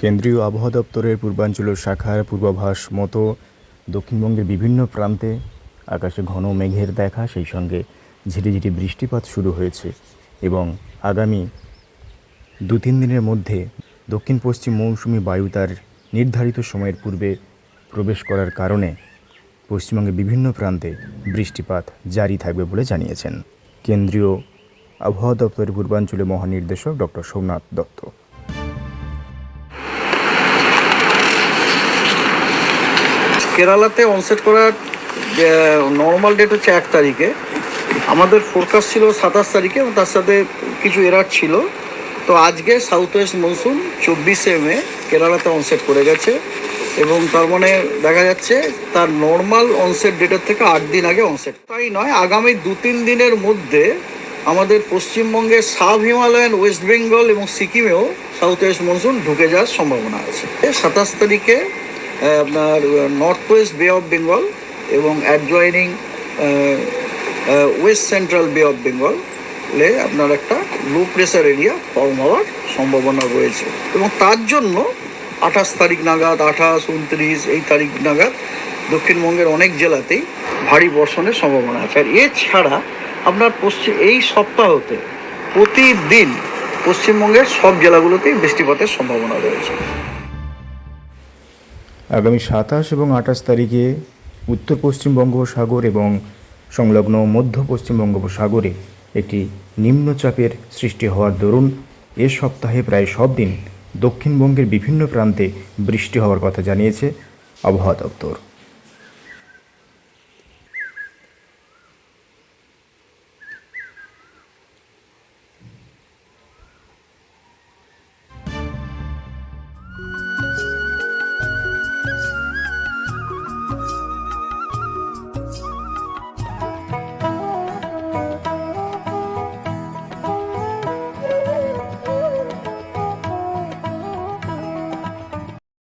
কেন্দ্রীয় আবহাওয়া দপ্তরের পূর্বাঞ্চল শাখার পূর্বাভাস মতো দক্ষিণবঙ্গের বিভিন্ন প্রান্তে আকাশে ঘন মেঘের দেখা, সেই সঙ্গে ঝিরিঝিরি বৃষ্টিপাত শুরু হয়েছে এবং আগামী দু তিন দিনের মধ্যে দক্ষিণ পশ্চিম মৌসুমি বায়ু তার নির্ধারিত সময়ের পূর্বে প্রবেশ করার কারণে পশ্চিমবঙ্গের বিভিন্ন প্রান্তে বৃষ্টিপাত জারি থাকবে বলে জানিয়েছেন। কেন্দ্রীয় আবহাওয়া দপ্তরের পূর্বাঞ্চলে মহানির্দেশক ডক্টর সোমনাথ দত্ত। কেরালাতে অনসেট করার নর্মাল ডেট হচ্ছে এক তারিখে। আমাদের ফোরকাস্ট ছিল সাতাশ তারিখে, এবং তার সাথে কিছু এরার ছিল। তো আজকে সাউথ ওয়েস্ট মনসুন চব্বিশে মে কেরালাতে অনসেট করে গেছে, এবং তার মানে দেখা যাচ্ছে তার নর্মাল অনসেট ডেটের থেকে আট দিন আগে অনসেট তাই নয়, আগামী দু তিন দিনের মধ্যে আমাদের পশ্চিমবঙ্গের সাব হিমালয়ান ওয়েস্ট বেঙ্গল এবং সিকিমেও সাউথ ওয়েস্ট মনসুন ঢুকে যাওয়ার সম্ভাবনা আছে। সাতাশ তারিখে আপনার north west bay of Bengal এবং adjoining west central bay of Bengal আপনার একটা লো প্রেসার এরিয়া ফর্ম হওয়ার সম্ভাবনা রয়েছে। এবং তার জন্য আঠাশ তারিখ নাগাদ, আঠাশ, উনত্রিশ এই তারিখ নাগাদ দক্ষিণবঙ্গের অনেক জেলাতেই ভারী বর্ষণের সম্ভাবনা আছে। আর এছাড়া আপনার পশ্চিম এই সপ্তাহতে প্রতিদিন পশ্চিমবঙ্গের সব জেলাগুলোতেই বৃষ্টিপাতের সম্ভাবনা রয়েছে। আগামী সাতাশ এবং আঠাশ তারিখে উত্তর পশ্চিম বঙ্গোপসাগর এবং সংলগ্ন মধ্য পশ্চিম বঙ্গোপসাগরে একটি নিম্নচাপের সৃষ্টি হওয়ার দরুন এ সপ্তাহে প্রায় সব দিন দক্ষিণবঙ্গের বিভিন্ন প্রান্তে বৃষ্টি হওয়ার কথা জানিয়েছে আবহাওয়া দপ্তর।